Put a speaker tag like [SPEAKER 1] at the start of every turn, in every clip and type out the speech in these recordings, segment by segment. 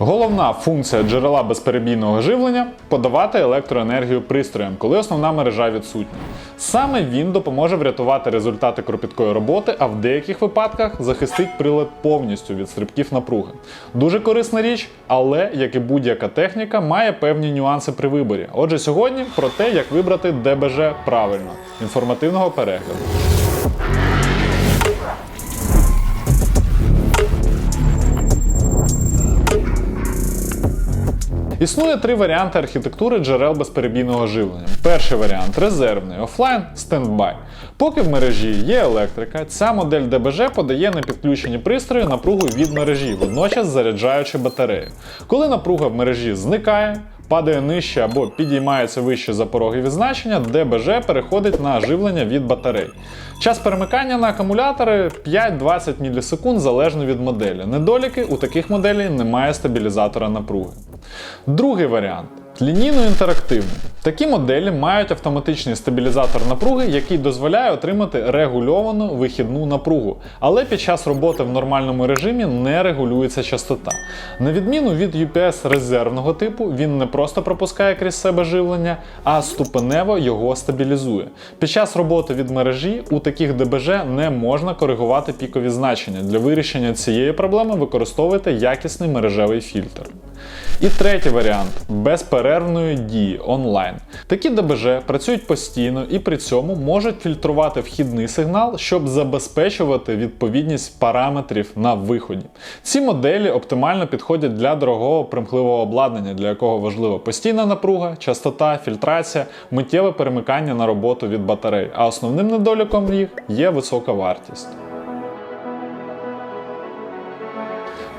[SPEAKER 1] Головна функція джерела безперебійного живлення подавати електроенергію пристроям, коли основна мережа відсутня. Саме він допоможе врятувати результати кропіткої роботи, а в деяких випадках захистить прилад повністю від стрибків напруги. Дуже корисна річ, але як і будь-яка техніка, має певні нюанси при виборі. Отже, сьогодні про те, як вибрати ДБЖ правильно. Інформативного перегляду. Існує три варіанти архітектури джерел безперебійного живлення. Перший варіант резервний, офлайн, стендбай. Поки в мережі є електрика, ця модель ДБЖ подає на підключені пристрої напругу від мережі, водночас заряджаючи батарею. Коли напруга в мережі зникає, падає нижче або підіймається вище за відзначення, значення, ДБЖ переходить на живлення від батарей. Час перемикання на акумулятори 5-20 мс залежно від моделі. Недоліки у таких моделей немає стабілізатора напруги. Другий варіант. Лінійно-інтерактивний. Такі моделі мають автоматичний стабілізатор напруги, який дозволяє отримати регульовану вихідну напругу, але під час роботи в нормальному режимі не регулюється частота. На відміну від UPS резервного типу, він не просто пропускає крізь себе живлення, а ступенево його стабілізує. Під час роботи від мережі у таких ДБЖ не можна коригувати пікові значення. Для вирішення цієї проблеми використовуйте якісний мережевий фільтр. І третій варіант безперервної дії онлайн. Такі ДБЖ працюють постійно і при цьому можуть фільтрувати вхідний сигнал, щоб забезпечувати відповідність параметрів на виході. Ці моделі оптимально підходять для дорогого примхливого обладнання, для якого важлива постійна напруга, частота, фільтрація, миттєве перемикання на роботу від батарей. А основним недоліком їх є висока вартість.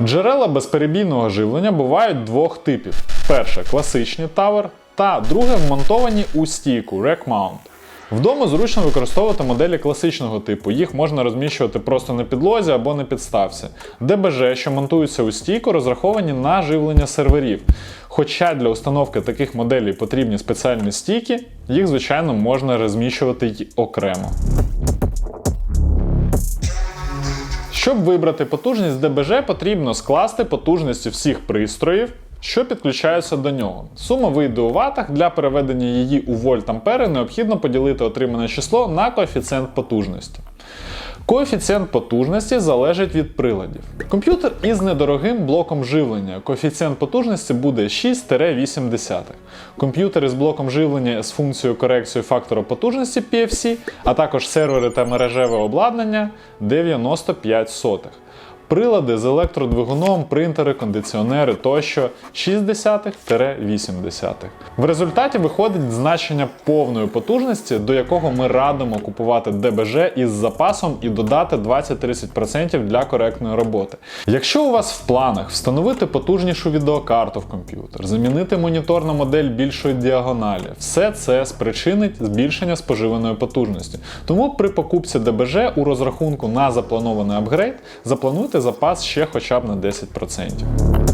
[SPEAKER 1] Джерела безперебійного живлення бувають двох типів: перше класичні Tower та друге вмонтовані у стійку Rack Mount. Вдома зручно використовувати моделі класичного типу, їх можна розміщувати просто на підлозі або на підставці. ДБЖ, що монтуються у стійку, розраховані на живлення серверів. Хоча для установки таких моделей потрібні спеціальні стійки, їх, звичайно, можна розміщувати й окремо. Щоб вибрати потужність ДБЖ, потрібно скласти потужності всіх пристроїв, що підключаються до нього. Сума вийде у ватах. Для переведення її у вольт-ампери необхідно поділити отримане число на коефіцієнт потужності. Коефіцієнт потужності залежить від приладів. Комп'ютер із недорогим блоком живлення. Коефіцієнт потужності буде 6-8. Комп'ютери з блоком живлення з функцією корекції фактора потужності PFC, а також сервери та мережеве обладнання 95 сотих. Прилади з електродвигуном, принтери, кондиціонери тощо 60-80. В результаті виходить значення повної потужності, до якого ми радимо купувати ДБЖ із запасом і додати 20-30% для коректної роботи. Якщо у вас в планах встановити потужнішу відеокарту в комп'ютер, замінити монітор на модель більшої діагоналі, все це спричинить збільшення споживаної потужності. Тому при покупці ДБЖ у розрахунку на запланований апгрейд заплануйте запас ще хоча б на 10%.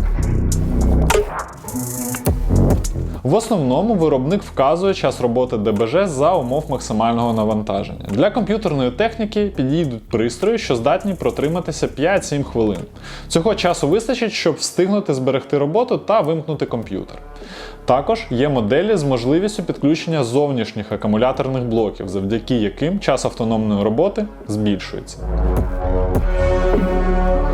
[SPEAKER 1] В основному виробник вказує час роботи ДБЖ за умов максимального навантаження. Для комп'ютерної техніки підійдуть пристрої, що здатні протриматися 5-7 хвилин. Цього часу вистачить, щоб встигнути зберегти роботу та вимкнути комп'ютер. Також є моделі з можливістю підключення зовнішніх акумуляторних блоків, завдяки яким час автономної роботи збільшується. Thank you.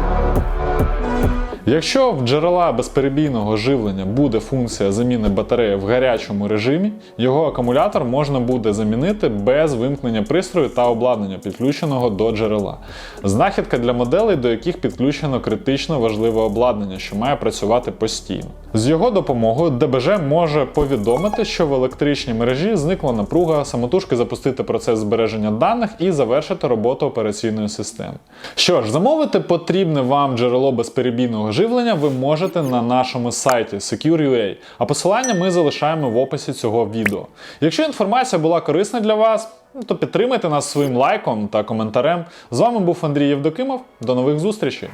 [SPEAKER 1] Якщо в джерела безперебійного живлення буде функція заміни батареї в гарячому режимі, його акумулятор можна буде замінити без вимкнення пристрою та обладнання, підключеного до джерела. Знахідка для моделей, до яких підключено критично важливе обладнання, що має працювати постійно. З його допомогою ДБЖ може повідомити, що в електричній мережі зникла напруга, самотужки запустити процес збереження даних і завершити роботу операційної системи. Що ж, замовити потрібне вам джерело безперебійного живлення ви можете на нашому сайті Secure.ua, а посилання ми залишаємо в описі цього відео. Якщо інформація була корисна для вас, то підтримайте нас своїм лайком та коментарем. З вами був Андрій Євдокимов. До нових зустрічей!